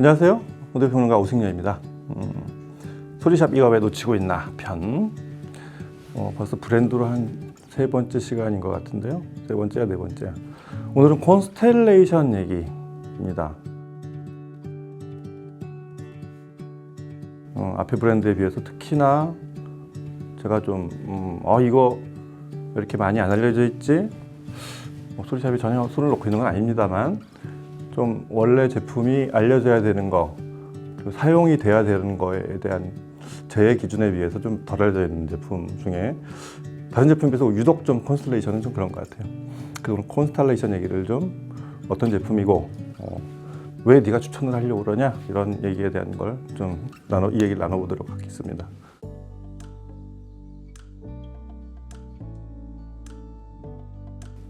안녕하세요. 오대평론가 오승려입니다. 음, 소리샵 이거 왜 놓치고 있나 편. 어, 벌써 브랜드로 한 세 번째 시간인 것 같은데요. 세 번째야 네 번째야. 오늘은 콘스텔레이션 얘기입니다. 어, 앞에 브랜드에 비해서 특히나 제가 좀 음, 어, 이거 왜 이렇게 많이 안 알려져 있지? 뭐 소리샵이 전혀 손을 놓고 있는 건 아닙니다만 좀 원래 제 품이 알려져야 되는 거 그리고 사용이 돼야 되는 거에 대한 제 기준에 비해서 좀 덜 알려져 있는 제품 중에 다른 제품에 비해서 유독 좀 콘스텔레이션은 좀 그런 것 같아요. 그럼 콘스텔레이션 얘기를 좀 어떤 제품이고 어, 왜 네가 추천을 하려고 그러냐 이런 얘기에 대한 걸 좀 나눠 이 얘기를 나눠보도록 하겠습니다.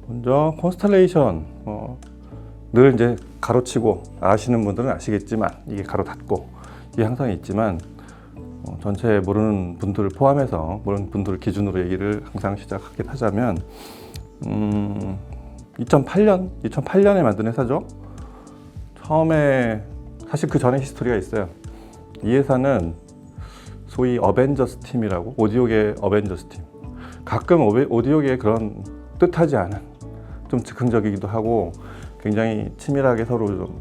먼저 콘스텔레이션 어, 늘 이제 가로치고 아시는 분들은 아시겠지만 이게 가로 닫고 이게 항상 있지만 어, 전체 모르는 분들을 포함해서 모르는 분들을 기준으로 얘기를 항상 시작하긴 하자면 음, 2008년 2008년에 만든 회사죠. 처음에 사실 그 전에 히스토리가 있어요. 이 회사는 소위 어벤져스 팀이라고 오디오계 어벤져스 팀. 가끔 오디오계에 그런 뜻하지 않은 좀 즉흥적이기도 하고 굉장히 치밀하게 서로 좀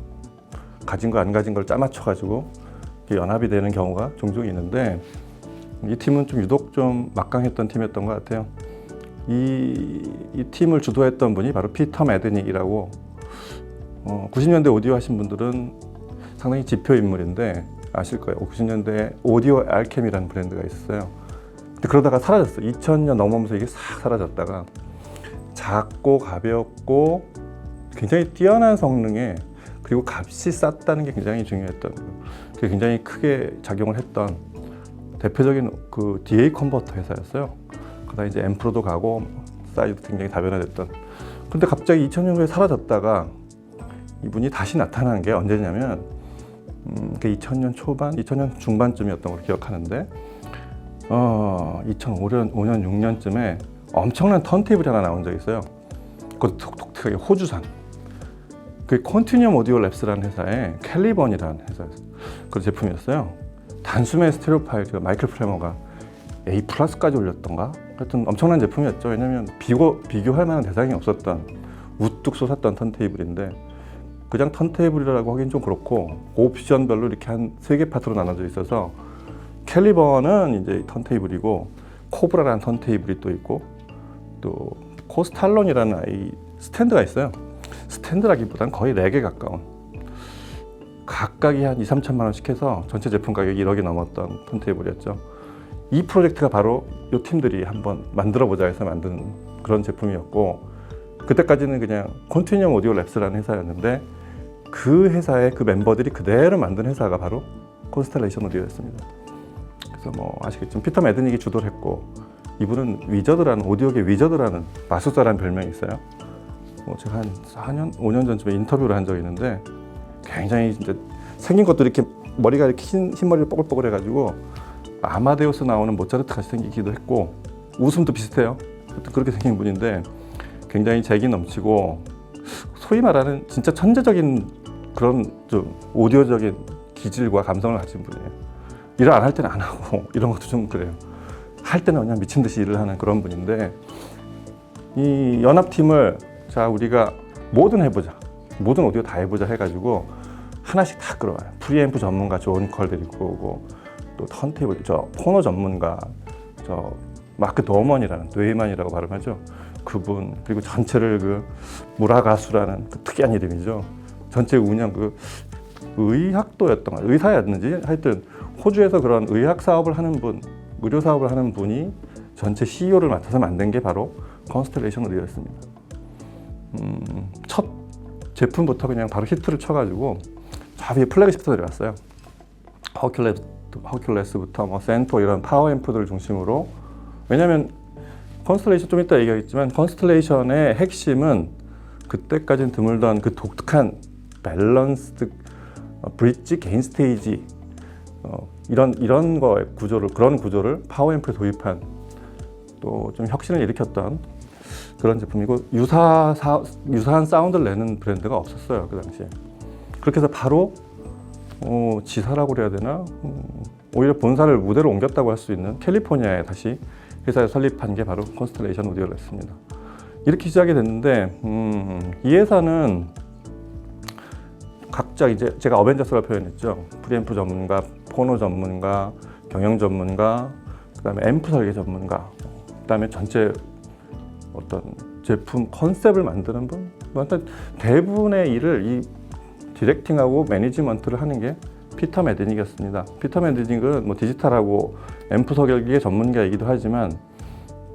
가진 거 안 가진 걸 짜맞춰 가지고 연합이 되는 경우가 종종 있는데 이 팀은 좀 유독 좀 막강했던 팀이었던 것 같아요. 이, 이 팀을 주도했던 분이 바로 피터 매드닉이라고 어, 90년대 오디오 하신 분들은 상당히 지표 인물인데 아실 거예요. 90년대 오디오 알케미라는 브랜드가 있었어요. 근데 그러다가 사라졌어요. 2000년 넘으면서 이게 싹 사라졌다가 작고 가볍고 굉장히 뛰어난 성능에 그리고 값이 쌌다는 게 굉장히 중요했던. 그게 굉장히 크게 작용을 했던 대표적인 그 DA 컨버터 회사였어요. 그러다 이제 앰프로도 가고 사이즈도 굉장히 다변화됐던. 근데 갑자기 2000년 후에 사라졌다가 이분이 다시 나타난 게 언제냐면 음, 그 2000년 초반, 2000년 중반쯤이었던 걸 기억하는데 어, 2005년, 5년, 6년쯤에 엄청난 턴테이블이 하나 나온 적이 있어요. 그것도 독특하게 호주산. 그 컨티뉴엄 오디오 랩스라는 회사의 캘리번이라는 회사였어요. 그 제품이었어요. 단숨에 스테레오 파일, 그 마이클 프레머가 A 플러스까지 올렸던가? 하여튼 엄청난 제품이었죠. 왜냐면 비교, 비교할 만한 대상이 없었던 우뚝 솟았던 턴테이블인데 그냥 턴테이블이라고 하긴 좀 그렇고 옵션별로 이렇게 한 세 개 파트로 나눠져 있어서 캘리버는 이제 턴테이블이고 코브라라는 턴테이블이 또 있고 또 코스탈론이라는 이 스탠드가 있어요. 스탠드라기보다는 거의 렉에 가까운 각각이 한 2, 3천만 원씩 해서 전체 제품 가격이 1억이 넘었던 턴테이블이었죠. 이 프로젝트가 바로 이 팀들이 한번 만들어 보자 해서 만든 그런 제품이었고 그때까지는 그냥 컨티뉴엄 오디오 랩스라는 회사였는데 그 회사의 그 멤버들이 그대로 만든 회사가 바로 콘스텔레이션 오디오였습니다. 그래서 뭐 아시겠지만 피터 매드닉이 주도를 했고 이분은 위저드라는 오디오계 위저드라는 마술사라는 별명이 있어요. 뭐 제가 한 4년, 5년 전쯤에 인터뷰를 한 적이 있는데 굉장히 진짜 생긴 것도 이렇게 머리가 이렇게 흰, 흰 머리를 뽀글뽀글 해가지고 아마데우스 나오는 모차르트 같이 생기기도 했고 웃음도 비슷해요. 그렇게 생긴 분인데 굉장히 재기 넘치고 소위 말하는 진짜 천재적인 그런 좀 오디오적인 기질과 감성을 가진 분이에요. 일을 안 할 때는 안 하고 이런 것도 좀 그래요. 할 때는 그냥 미친 듯이 일을 하는 그런 분인데 이 연합팀을 자 우리가 뭐든 해보자. 모든 오디오 다 해보자 해가지고 하나씩 다 끌어와요. 프리앰프 전문가 존컬 데리고 오고 또 턴테이블 저 포너 전문가 저 마크 도먼이라는 뇌만이라고 발음하죠. 그분 그리고 전체를 그 무라 가수라는 그 특이한 이름이죠. 전체 운영 그 의학도였던 거 의사였는지 하여튼 호주에서 그런 의학 사업을 하는 분 의료 사업을 하는 분이 전체 CEO를 맡아서 만든 게 바로 컨스텔레이션 오디오였습니다. 음, 첫 제품부터 그냥 바로 히트를 쳐가지고 저 위에 플래그십부터 내려왔어요. 허큘레스, 허큘레스부터 뭐 센토 이런 파워 앰프들을 중심으로 왜냐하면 컨스텔레이션 좀 이따 얘기하겠지만 컨스텔레이션의 핵심은 그때까지는 드물던 그 독특한 밸런스드 어, 브릿지 개인 스테이지 어, 이런 이런 거의 구조를 그런 구조를 파워 앰프에 도입한 또 좀 혁신을 일으켰던 그런 제품이고 유사 사, 유사한 사운드를 내는 브랜드가 없었어요 그 당시에 그렇게 해서 바로 어, 지사라고 그래야 되나? 음, 오히려 본사를 무대로 옮겼다고 할 수 있는 캘리포니아에 다시 회사를 설립한 게 바로 콘스텔레이션 오디오였습니다. 이렇게 시작이 됐는데 음, 이 회사는 각자 이제 제가 어벤져스라 표현했죠. 프리앰프 전문가, 포노 전문가, 경영 전문가, 그다음에 앰프 설계 전문가, 그다음에 전체 어떤 제품 컨셉을 만드는 분, 뭐 하여튼 대부분의 일을 이 디렉팅하고 매니지먼트를 하는 게 피터 매드닉이었습니다. 피터 매드닉은 뭐 디지털하고 앰프 설계의 전문가이기도 하지만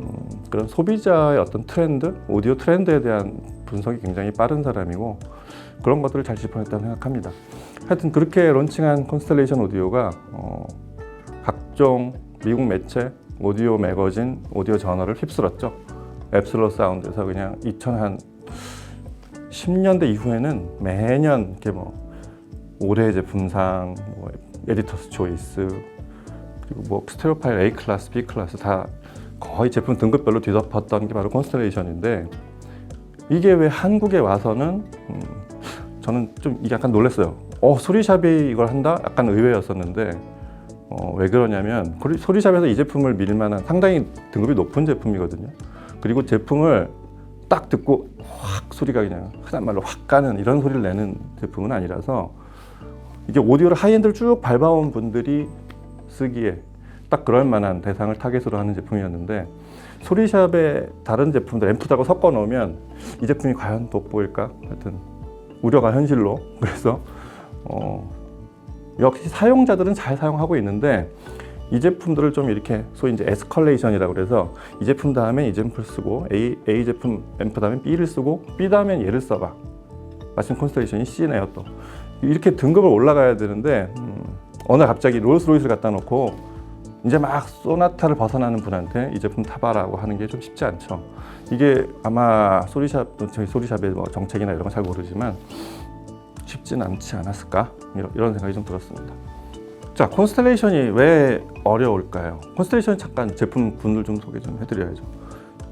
음, 그런 소비자의 어떤 트렌드, 오디오 트렌드에 대한 분석이 굉장히 빠른 사람이고 그런 것들을 잘 짚어냈다고 생각합니다. 하여튼 그렇게 론칭한 콘스텔레이션 오디오가 어, 각종 미국 매체, 오디오 매거진, 오디오 저널을 휩쓸었죠. 앱슬로 사운드에서 그냥 2000한 10년대 이후에는 매년 이렇게 뭐 올해 제품상, 뭐 에디터스 초이스, 그리고 뭐 스테레오 파일 A 클래스, B 클래스 다 거의 제품 등급별로 뒤덮었던 게 바로 콘스텔레이션인데 이게 왜 한국에 와서는 음, 저는 좀 이게 약간 놀랐어요. 어 소리샵이 이걸 한다? 약간 의외였었는데 어, 왜 그러냐면 소리- 소리샵에서 이 제품을 밀 만한 상당히 등급이 높은 제품이거든요. 그리고 제품을 딱 듣고 확 소리가 그냥 흔한 말로 확 가는 이런 소리를 내는 제품은 아니라서 이게 오디오를 하이엔드를 쭉 밟아온 분들이 쓰기에 딱 그럴 만한 대상을 타겟으로 하는 제품이었는데 소리샵의 다른 제품들 앰프하고 섞어 놓으면 이 제품이 과연 돋보일까? 하여튼 우려가 현실로. 그래서 어, 역시 사용자들은 잘 사용하고 있는데 이 제품들을 좀 이렇게 소위 이제 에스컬레이션이라고 그래서 이 제품 다음에 이 제품을 쓰고 A, A 제품 앰프 다음에 B를 쓰고 B 다음엔 얘를 써봐 마침 콘스텔레이션이 C네요 또 이렇게 등급을 올라가야 되는데 음, 어느 날 갑자기 롤스로이스를 갖다 놓고 이제 막 소나타를 벗어나는 분한테 이 제품 타봐라고 하는 게 좀 쉽지 않죠. 이게 아마 소리샵 저희 소리샵의 뭐 정책이나 이런 건 잘 모르지만 쉽진 않지 않았을까 이런 생각이 좀 들었습니다. 자 콘스텔레이션이 왜 어려울까요? 콘스텔레이션 잠깐 제품 군을 좀 소개 좀 해드려야죠.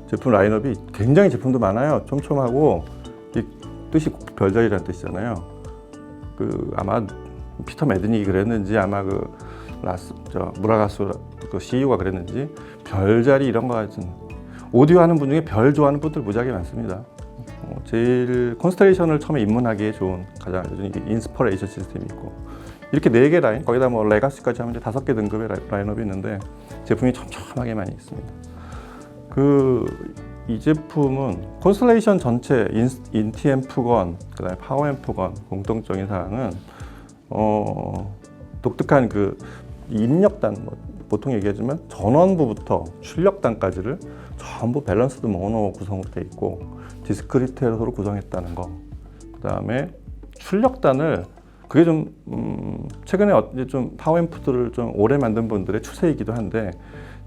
제품 라인업이 굉장히 제품도 많아요. 촘촘하고 이 뜻이 별자리라는 뜻이잖아요. 그 아마 피터 매드닉이 그랬는지 아마 그 라스 저 무라가스 그 CEO가 그랬는지 별자리 이런 거 같은 오디오 하는 분 중에 별 좋아하는 분들 무지하게 많습니다. 어, 제일 콘스텔레이션을 처음에 입문하기에 좋은 가장 이게 인스퍼레이션 시스템이 있고 이렇게 네 개 라인 거기다 뭐 레가시까지 하면 이제 다섯 개 등급의 라인- 라인업이 있는데 제품이 촘촘하게 많이 있습니다. 그 이 제품은 콘스텔레이션 전체 인, 인티 앰프건 그다음에 파워 앰프건 공통적인 사항은 어, 독특한 그 입력단 뭐 보통 얘기하지만 전원부부터 출력단까지를 전부 밸런스드 모노 구성으로 돼 있고 디스크리트에서로 구성했다는 거. 그다음에 출력단을 그게 좀 음, 최근에 어- 좀 파워 앰프들을 좀 오래 만든 분들의 추세이기도 한데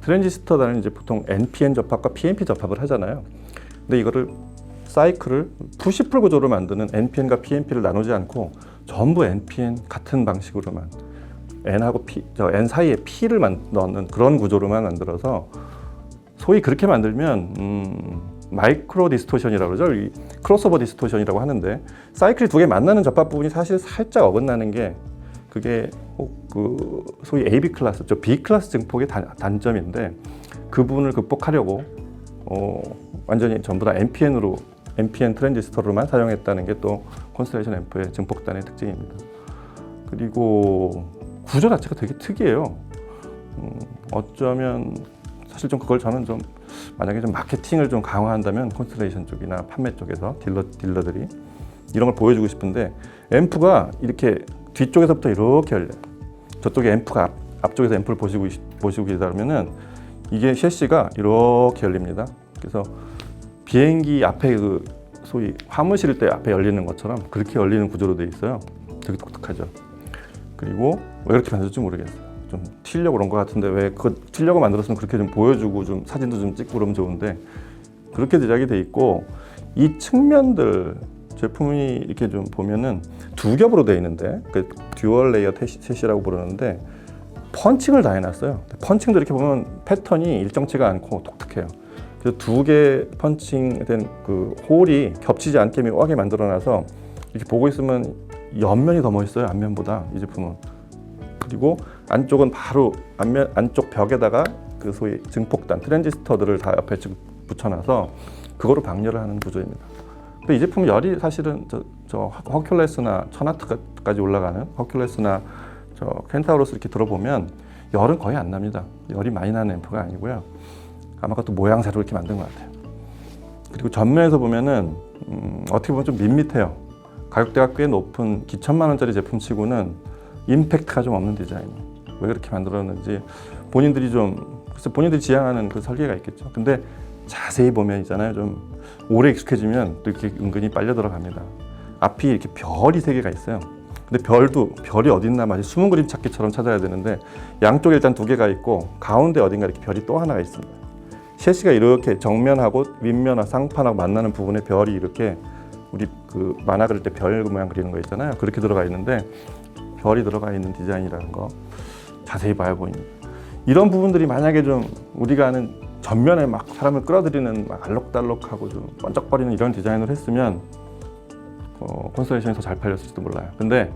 트랜지스터단은 이제 보통 NPN 접합과 PNP 접합을 하잖아요. 근데 이거를 사이클을 푸시풀 구조로 만드는 NPN과 PNP를 나누지 않고 전부 NPN 같은 방식으로만 N하고 P, 저 N 사이에 P를 만, 넣는 그런 구조로만 만들어서 소위 그렇게 만들면 음, 마이크로 디스토션이라고 그러죠. 이 크로스오버 디스토션이라고 하는데 사이클이 두 개 만나는 접합 부분이 사실 살짝 어긋나는 게 그게 혹그 소위 AB 클래스, 저 B 클래스 증폭의 단, 단점인데 그 부분을 극복하려고 어, 완전히 전부 다 NPN으로 NPN 트랜지스터로만 사용했다는 게 또 콘스텔레이션 앰프의 증폭단의 특징입니다. 그리고 구조 자체가 되게 특이해요. 음, 어쩌면 사실 좀 그걸 저는 좀 만약에 좀 마케팅을 좀 강화한다면 콘스텔레이션 쪽이나 판매 쪽에서 딜러 딜러들이 이런 걸 보여주고 싶은데 앰프가 이렇게 뒤쪽에서부터 이렇게 열려요. 저쪽에 앰프가 앞, 앞쪽에서 앰프를 보시고 있- 보시고 계시다면은 이게 셰시가 이렇게 열립니다. 그래서 비행기 앞에 그 소위 화물 실을 때 앞에 열리는 것처럼 그렇게 열리는 구조로 되어 있어요. 되게 독특하죠. 그리고 왜 그렇게 만들었지 모르겠어요. 좀 튀려고 그런 것 같은데 왜 그거 튀려고 만들었으면 그렇게 좀 보여주고 좀 사진도 좀 찍고 그러면 좋은데 그렇게 제작이 돼 있고 이 측면들 제품이 이렇게 좀 보면은 두 겹으로 되어 있는데 그 듀얼 레이어 셋이라고 부르는데 펀칭을 다 해놨어요. 펀칭도 이렇게 보면 패턴이 일정치가 않고 독특해요. 그래서 두 개 펀칭된 그 홀이 겹치지 않게 묘하게 만들어놔서 이렇게 보고 있으면 옆면이 더 멋있어요 앞면보다 이 제품은 그리고 안쪽은 바로 안면 안쪽 벽에다가 그 소위 증폭단 트랜지스터들을 다 옆에 지금 붙여놔서 그거로 방열을 하는 구조입니다. 근데 이 제품 열이 사실은 저, 저 허큘레스나 천하트까지 올라가는 허큘레스나 저 켄타우로스 이렇게 들어보면 열은 거의 안 납니다. 열이 많이 나는 앰프가 아니고요. 아마 그것도 모양새로 이렇게 만든 것 같아요. 그리고 전면에서 보면은 음, 어떻게 보면 좀 밋밋해요. 가격대가 꽤 높은 기천만 원짜리 제품치고는 임팩트가 좀 없는 디자인. 왜 그렇게 만들었는지 본인들이 좀 글쎄 본인들이 지향하는 그 설계가 있겠죠. 근데 자세히 보면 있잖아요. 좀 오래 익숙해지면 또 이렇게 은근히 빨려 들어갑니다. 앞이 이렇게 별이 세 개가 있어요. 근데 별도 별이 어딨나 마치 숨은 그림 찾기처럼 찾아야 되는데 양쪽에 일단 두 개가 있고 가운데 어딘가 이렇게 별이 또 하나가 있습니다. 셰시가 이렇게 정면하고 윗면하 상판하고 만나는 부분에 별이 이렇게 우리 그 만화 그릴 때 별 모양 그리는 거 있잖아요. 그렇게 들어가 있는데 별이 들어가 있는 디자인이라는 거 자세히 봐야 보입니다. 이런 부분들이 만약에 좀 우리가 아는 전면에 막 사람을 끌어들이는 막 알록달록하고 좀 번쩍거리는 이런 디자인을 했으면 어, 콘스텔레이션이 더 잘 팔렸을지도 몰라요. 근데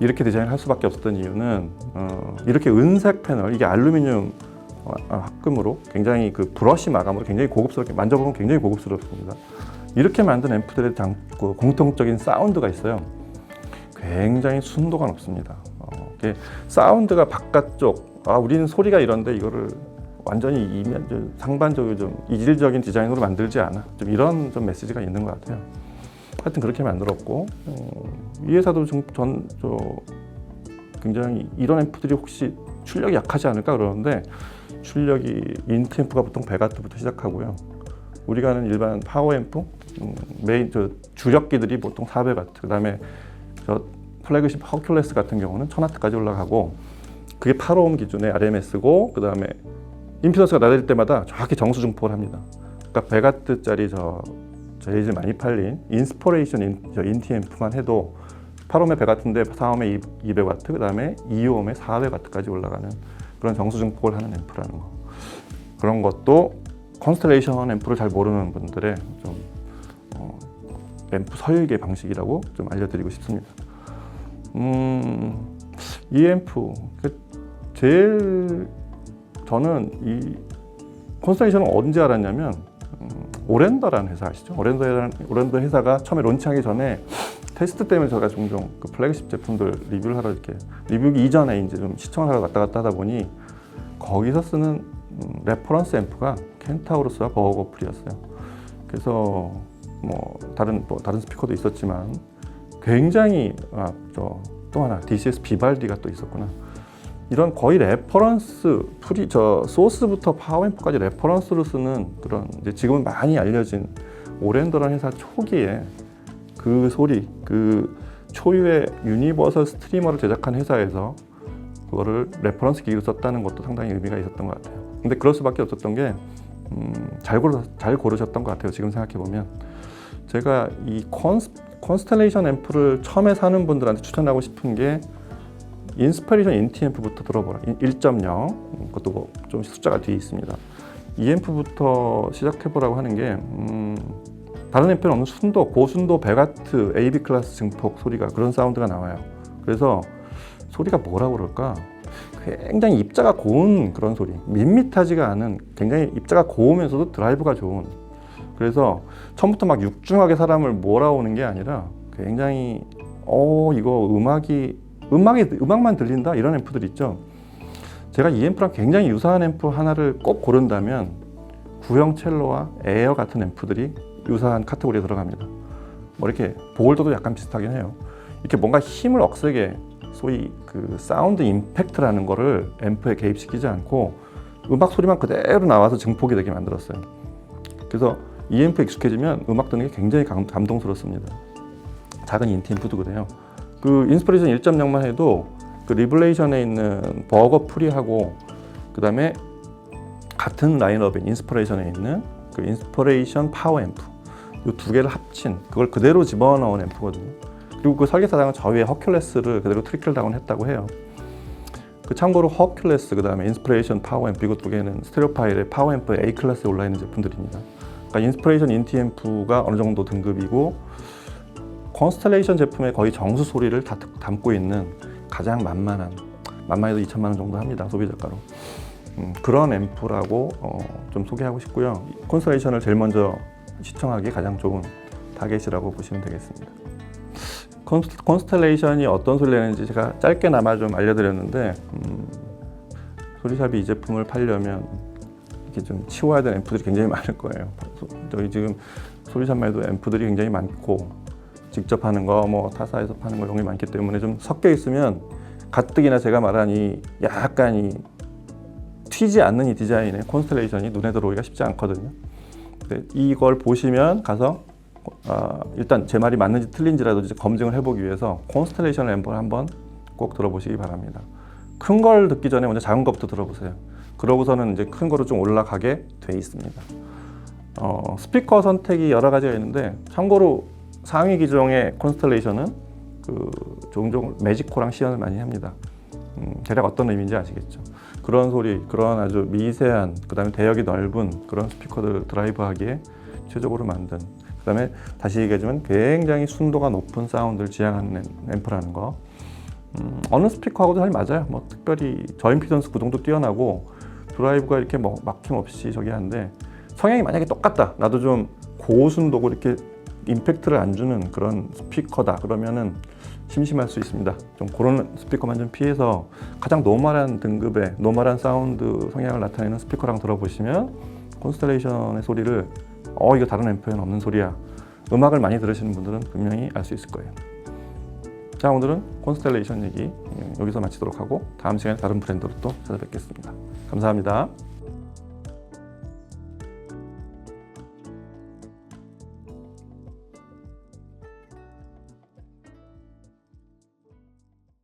이렇게 디자인을 할 수밖에 없었던 이유는 어, 이렇게 은색 패널 이게 알루미늄 어, 아, 합금으로 굉장히 그 브러쉬 마감으로 굉장히 고급스럽게 만져보면 굉장히 고급스럽습니다. 이렇게 만든 앰프들의 장, 그 공통적인 사운드가 있어요. 굉장히 순도가 높습니다. 어, 사운드가 바깥쪽 아 우리는 소리가 이런데 이거를 완전히 이면 좀 상반적으로 좀 이질적인 디자인으로 만들지 않아. 좀 이런 좀 메시지가 있는 것 같아요. 하여튼 그렇게 만들었고 어, 이 회사도 전저 굉장히 이런 앰프들이 혹시 출력이 약하지 않을까 그러는데 출력이 인트 앰프가 보통 100와트부터 시작하고요. 우리가 아는 일반 파워 앰프 음, 메인 저 주력기들이 보통 400와트 그다음에 저 플래그십 허큘레스 같은 경우는 1000와트까지 올라가고 그게 8오hm 기준의 RMS고 그 다음에 임피던스가 낮을 때마다 정확히 정수 증폭을 합니다. 그러니까 100와트짜리 저 제일 많이 팔린 인스퍼레이션 인, 저 인티 앰프만 해도 8옴에 100와트인데 4옴에 200와트, 그 다음에 2옴에 400와트까지 올라가는 그런 정수 증폭을 하는 앰프라는 거. 그런 것도 컨스텔레이션 앰프를 잘 모르는 분들의 좀 어, 앰프 설계 방식이라고 좀 알려드리고 싶습니다. 음, 이 앰프 그 제일 저는 이 컨스텔레이션을 언제 알았냐면 음, 오렌더라는 회사 아시죠? 오렌더라는 오렌더 회사가 처음에 론칭하기 전에 테스트 때문에 제가 종종 그 플래그십 제품들 리뷰를 하러 이렇게 리뷰기 이전에 이제 좀 시청을 하러 갔다 갔다 하다 보니 거기서 쓰는 음, 레퍼런스 앰프가 켄타우로스와 버거풀이었어요. 그래서 뭐 다른 또 다른 스피커도 있었지만 굉장히 아, 저또 하나 DCS 비발디가 또 있었구나. 이런 거의 레퍼런스 프리 저 소스부터 파워앰프까지 레퍼런스로 쓰는 그런 이제 지금은 많이 알려진 오렌더라는 회사 초기에 그 소리 그 초유의 유니버설 스트리머를 제작한 회사에서 그거를 레퍼런스 기기로 썼다는 것도 상당히 의미가 있었던 것 같아요. 근데 그럴 수밖에 없었던 게 음, 잘 고르 잘 고르셨던 것 같아요. 지금 생각해 보면 제가 이 콘스, 콘스텔레이션 앰프를 처음에 사는 분들한테 추천하고 싶은 게 인스파레이션 인티 앰프부터 들어보라. 1.0 그것도 뭐 좀 숫자가 뒤에 있습니다. 이 앰프부터 시작해보라고 하는 게 음, 다른 앰프는 없는 순도, 고순도 100와트 AB 클래스 증폭 소리가 그런 사운드가 나와요. 그래서 소리가 뭐라고 그럴까? 굉장히 입자가 고운 그런 소리, 밋밋하지가 않은 굉장히 입자가 고우면서도 드라이브가 좋은. 그래서 처음부터 막 육중하게 사람을 몰아오는 게 아니라 굉장히 어 이거 음악이 음악이 음악만 들린다 이런 앰프들 있죠. 제가 이 앰프랑 굉장히 유사한 앰프 하나를 꼭 고른다면 구형 첼로와 에어 같은 앰프들이 유사한 카테고리에 들어갑니다. 뭐 이렇게 보울더도 약간 비슷하긴 해요. 이렇게 뭔가 힘을 억세게 소위 그 사운드 임팩트라는 거를 앰프에 개입시키지 않고 음악 소리만 그대로 나와서 증폭이 되게 만들었어요. 그래서 이 앰프 익숙해지면 음악 듣는 게 굉장히 감, 감동스럽습니다. 작은 인티 앰프도 그래요. 그 인스피레이션 1.0만 해도 그 리블레이션에 있는 버거 프리하고 그 다음에 같은 라인업인 인스피레이션에 있는 그 인스피레이션 파워 앰프 이 두 개를 합친 그걸 그대로 집어넣은 앰프거든요. 그리고 그 설계사장은 저 위에 허큘레스를 그대로 트리클 다운 했다고 해요. 그 참고로 허큘레스 그 다음에 인스피레이션 파워 앰프 이거 두 개는 스테레오 파일의 파워 앰프 A 클래스에 올라 있는 제품들입니다. 그러니까 인스피레이션 인티 앰프가 어느 정도 등급이고 콘스텔레이션 제품의 거의 정수 소리를 다 담고 있는 가장 만만한 만만해도 2천만 원 정도 합니다 소비 자가로 음, 그런 앰프라고 어, 좀 소개하고 싶고요 콘스텔레이션을 제일 먼저 시청하기 가장 좋은 타겟이라고 보시면 되겠습니다 콘스- 콘스텔레이션이 어떤 소리를 내는지 제가 짧게나마 좀 알려드렸는데 음, 소리샵이 이 제품을 팔려면 이렇게 좀 치워야 되는 앰프들이 굉장히 많을 거예요. 소- 저희 지금 소리샵만 해도 앰프들이 굉장히 많고 직접 하는 거, 뭐 타사에서 파는 거 종류 많기 때문에 좀 섞여 있으면 가뜩이나 제가 말한 이 약간 이 튀지 않는 이 디자인의 콘스텔레이션이 눈에 들어오기가 쉽지 않거든요. 이걸 보시면 가서 아, 일단 제 말이 맞는지 틀린지라도 검증을 해보기 위해서 콘스텔레이션 앰프를 한번 꼭 들어보시기 바랍니다. 큰 걸 듣기 전에 먼저 작은 것부터 들어보세요. 그러고서는 이제 큰 거로 좀 올라가게 돼 있습니다. 어, 스피커 선택이 여러 가지가 있는데 참고로 상위 기종의 콘스텔레이션은 그 종종 매직코랑 시연을 많이 합니다. 음, 대략 어떤 의미인지 아시겠죠? 그런 소리, 그런 아주 미세한, 그 다음에 대역이 넓은 그런 스피커들 드라이브하기에 최적으로 만든. 그다음에 다시 얘기하지만 굉장히 순도가 높은 사운드를 지향하는 앰- 앰프라는 거. 음, 어느 스피커하고도 잘 맞아요. 뭐 특별히 저임피던스 구동도 뛰어나고 드라이브가 이렇게 뭐 막힘 없이 저기 한데 성향이 만약에 똑같다. 나도 좀 고순도고 이렇게 임팩트를 안 주는 그런 스피커다. 그러면은 심심할 수 있습니다. 좀 그런 스피커만 좀 피해서 가장 노멀한 등급의 노멀한 사운드 성향을 나타내는 스피커랑 들어보시면 콘스텔레이션의 소리를 어 이거 다른 앰프에는 없는 소리야. 음악을 많이 들으시는 분들은 분명히 알 수 있을 거예요. 자 오늘은 콘스텔레이션 얘기 예, 여기서 마치도록 하고 다음 시간에 다른 브랜드로 또 찾아뵙겠습니다. 감사합니다.